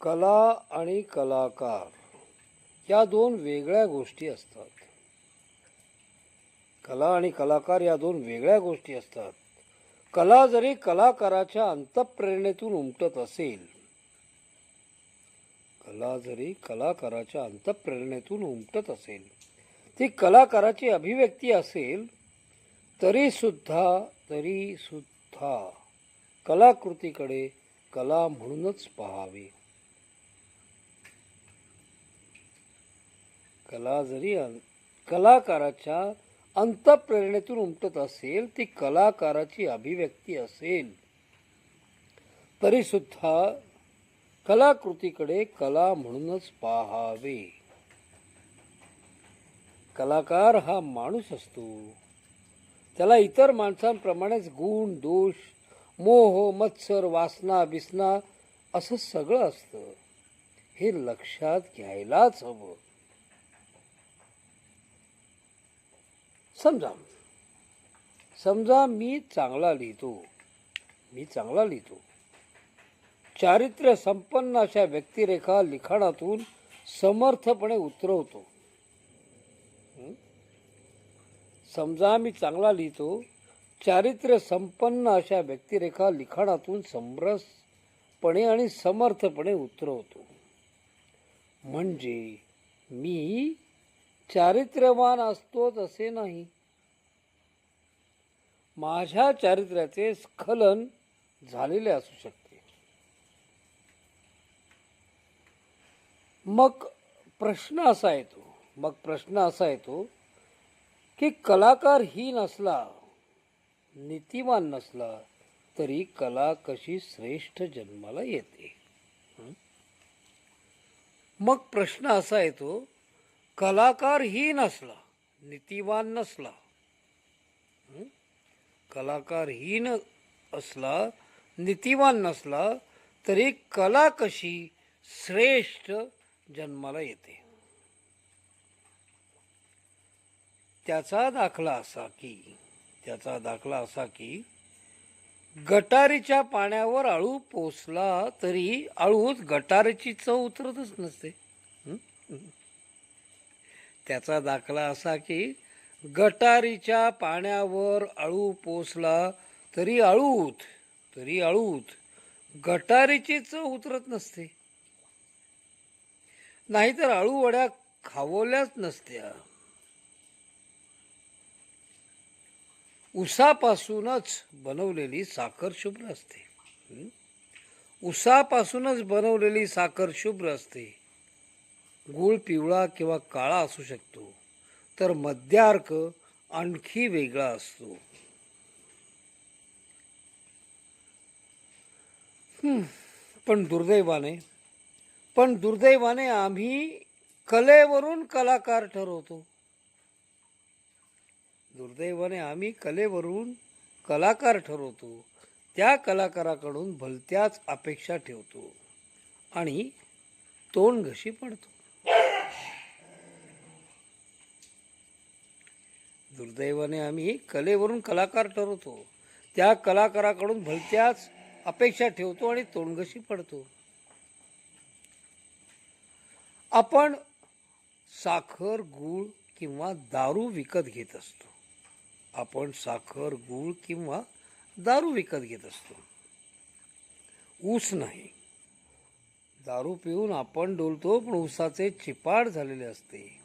कला आणि कलाकार या दोन वेगळ्या गोष्टी असतात. कला आणि कलाकार या दोन वेगळ्या गोष्टी असतात. कला जरी कलाकाराच्या अंतप्रेरणेतून उमटत असेल कला जरी कलाकाराच्या अंतप्रेरणेतून उमटत असेल ती कलाकाराची अभिव्यक्ती असेल तरी सुद्धा तरी सुद्धा कलाकृतीकडे कला म्हणूनच पहावी. कला जरी कलाकाराच्या अंतप्रेरणेतून उमटत असेल ती कलाकाराची अभिव्यक्ती असेल. तरी सुद्धा कलाकृतीकडे कला म्हणूनच पाहावे. कलाकार हा माणूस असतो. त्याला इतर माणसांप्रमाणेच गुण दोष मोह मत्सर वासना बिसना असं सगळं असतं. हे लक्षात घ्यायलाच हवं. समजा समजा मी चांगला लिहितो मी चांगला लिहितो. चारित्र्य संपन्न अशा व्यक्तिरेखा लिखाणातून समर्थपणे उतरवतो. समजा मी चांगला लिहितो चारित्र्य संपन्न अशा व्यक्तिरेखा लिखाणातून समरसपणे आणि समर्थपणे उतरवतो. म्हणजे मी चारित्र्यवान असतोच असे नाही. माझ्या चारित्र्याचे स्खलन झालेले असू शकते. मग प्रश्न असा येतो मग प्रश्न असा येतो की कलाकार ही नसला नीतिमान नसला तरी कला कशी श्रेष्ठ जन्माला येते? मग प्रश्न असा येतो कलाकार ही नसला नीतिवान नसला. कलाकारहीन कलाकार ही न असला नीतिवान नसला तरी कला कशी श्रेष्ठ जन्माला येते? त्याचा दाखला असा की त्याचा दाखला असा की गटारीच्या पाण्यावर आळू पोचला तरी आळूच गटारीची चव उतरतच नसते. त्याचा दाखला असा की गटारीच्या पाण्यावर अळू पोचला तरी अळूत तरी अळूत. गटारीची चव उतरत नसते. नाहीतर अळू वड्या खावल्याच नसत्या. उसापासूनच बनवलेली साखर शुभ्र असते. उसापासूनच बनवलेली साखर शुभ्र असते. गूळ पिवळा किंवा काळा असू शकतो तर मध्यार्क आणखी वेगळा असतो. पण दुर्दैवाने पण दुर्दैवाने आम्ही कलेवरून कलाकार ठरवतो. दुर्दैवाने आम्ही कलेवरून कलाकार ठरवतो त्या कलाकाराकडून भलत्याच अपेक्षा ठेवतो आणि तोंड घशी पडतो. दुर्दैवाने आम्ही कलेवरून कलाकार ठरवतो. त्या कलाकाराकडून भलत्याच अपेक्षा ठेवतो आणि तोंडघशी पडतो. आपण साखर गूळ किंवा दारू विकत घेत असतो. आपण साखर गूळ किंवा दारू विकत घेत असतो. ऊस नाही. दारू पिऊन आपण डोलतो पण ऊसाचे चिपाड झालेले असते.